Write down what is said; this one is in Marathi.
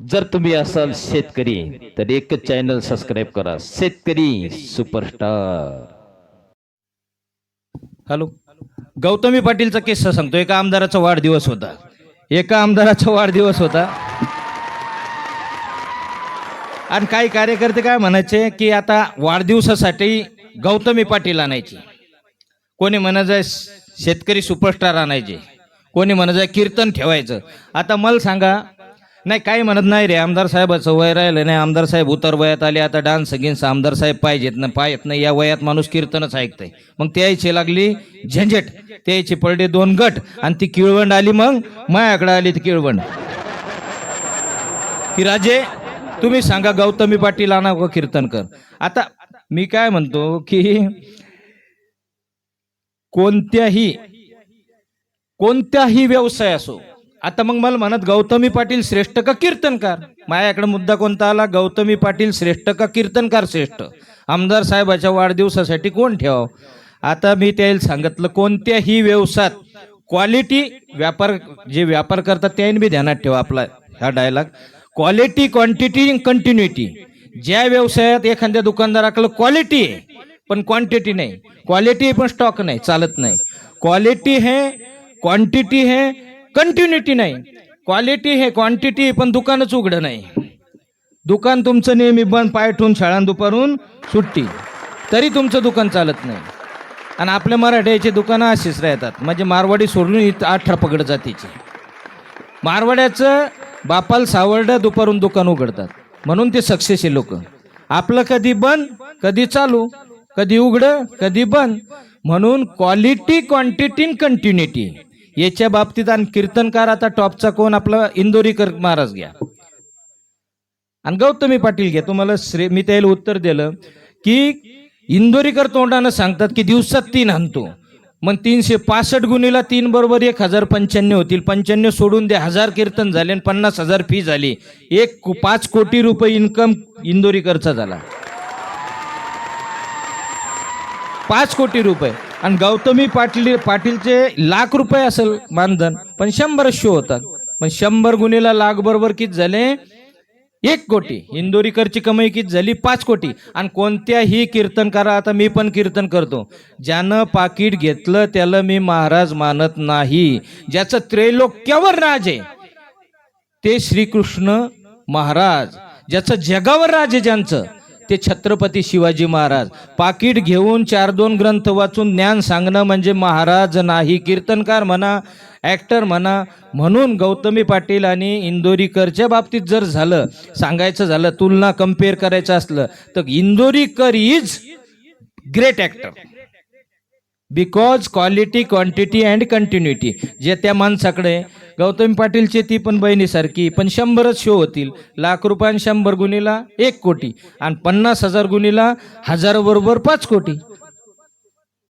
जर तुम्ही असाल शेतकरी तर एकच चॅनल सबस्क्राईब करा. शेतकरी सुपरस्टार हॅलो गौतमी पाटीलचा किस्सा सांगतो. एका आमदाराचा वाढदिवस होता. एका आमदाराचा वाढदिवस होता. आणि काही कार्यकर्ते काय म्हणायचे की आता वाढदिवसासाठी गौतमी पाटील आणायची. कोणी म्हणायचं शेतकरी सुपरस्टार आणायचे. कोणी म्हणायचं कीर्तन ठेवायचं. आता मला सांगा नाही काही म्हणत नाही रे. आमदार साहेबाचं वय राहिलं नाही. आमदार साहेब उतर वयात आले. आता डान्स गिन्स आमदार साहेब पाहिजेत ना पाहत नाही. या वयात माणूस कीर्तनच ऐकतंय. मग त्याची लागली झंझट. त्याची पडले दोन गट. आणि ती किळवंड आली मग मायाकडे आली ती किळवंड. की राजे तुम्ही सांगा गौतमी पाटील आणा का कीर्तनकर? आता मी काय म्हणतो की कोणत्याही कोणत्याही व्यवसाय असो आता मग मला म्हणत गौतमी पाटील श्रेष्ठ का कीर्तनकार? माझ्याकडे मुद्दा कोणता आला? गौतमी पाटील श्रेष्ठ का कीर्तनकार श्रेष्ठ? आमदार साहेबाच्या वाढदिवसासाठी कोण ठेवावं? आता मी त्याला सांगितलं कोणत्याही व्यवसायात क्वालिटी व्यापार जे व्यापार करतात त्याने बी ध्यानात ठेवा आपला हा डायलॉग क्वालिटी क्वांटिटी कंटिन्युटी ज्या व्यवसायात एखाद्या दुकानदाराकडं क्वालिटी आहे पण क्वांटिटी नाही. क्वालिटी पण स्टॉक नाही चालत नाही. क्वालिटी है क्वांटिटी है कंटिन्युटी नाही. क्वालिटी हे क्वांटिटी पण दुकानच उघडं नाही. दुकान तुमचं नेहमी बंद पाय ठेवून शाळा दुपारून सुट्टी. तरी तुमचं दुकान चालत नाही. आणि आपल्या मराठ्याची दुकानं अशीच राहतात. म्हणजे मारवाडी सोडून इथं अठरा पगड जातीची. मारवाड्याचं बापाल सावर्डं दुपारून दुकान उघडतात. म्हणून ते सक्सेस लोक. आपलं कधी बंद कधी चालू कधी उघडं कधी बंद. म्हणून क्वालिटी क्वांटिटी कंटिन्युटी याच्या बाबतीत आणि कीर्तनकार आता टॉपचा कोण? आपला इंदोरीकर महाराज घ्या. आणि गौतमी पाटील घ्या. तुम्हाला श्रे मी त्याला उत्तर दिलं की इंदोरीकर तोंडानं सांगतात की दिवसात तीन आणतो मग तीनशे पासष्ट गुणीला तीन बरोबर एक हजार पंच्याण्णव होतील. पंच्याण्णव सोडून दे हजार कीर्तन झाले आणि पन्नास हजार फी झाली. एक पाच कोटी रुपये इन्कम इंदोरीकरचा झाला. पाच कोटी रुपये. आणि गौतमी पाटील पाटीलचे लाख रुपये असेल मानधन पण शंभर शो होतात. पण शंभर गुणीला लाख बरोबर किती झाले? एक कोटी. इंदोरीकरची कमाई किती झाली? पाच कोटी. आणि कोणत्याही कीर्तनकारा आता मी पण कीर्तन करतो. ज्यानं पाकिट घेतलं त्याला मी महाराज मानत नाही. ज्याचं त्रैलोक्यावर राज आहे ते श्रीकृष्ण महाराज. ज्याचं जगावर राज आहे ज्यांचं ते छत्रपती शिवाजी महाराज. पाकिट घेऊन चार दोन ग्रंथ वाचून ज्ञान सांगणं म्हणजे महाराज नाही कीर्तनकार म्हणा ॲक्टर म्हणा म्हणून गौतमी पाटील आणि इंदोरीकरच्या बाबतीत जर झालं सांगायचं झालं तुलना कंपेअर करायचं असलं तर Indorikar is great actor because quality quantity and continuity जे त्या माणसाकडे गौतम पाटीलचे ती पण बहिणीसारखी पण शंभरच शो होतील. लाख रुपयां शंभर गुणीला एक कोटी. आणि पन्नास हजार गुणीला हजाराबरोबर पाच कोटी.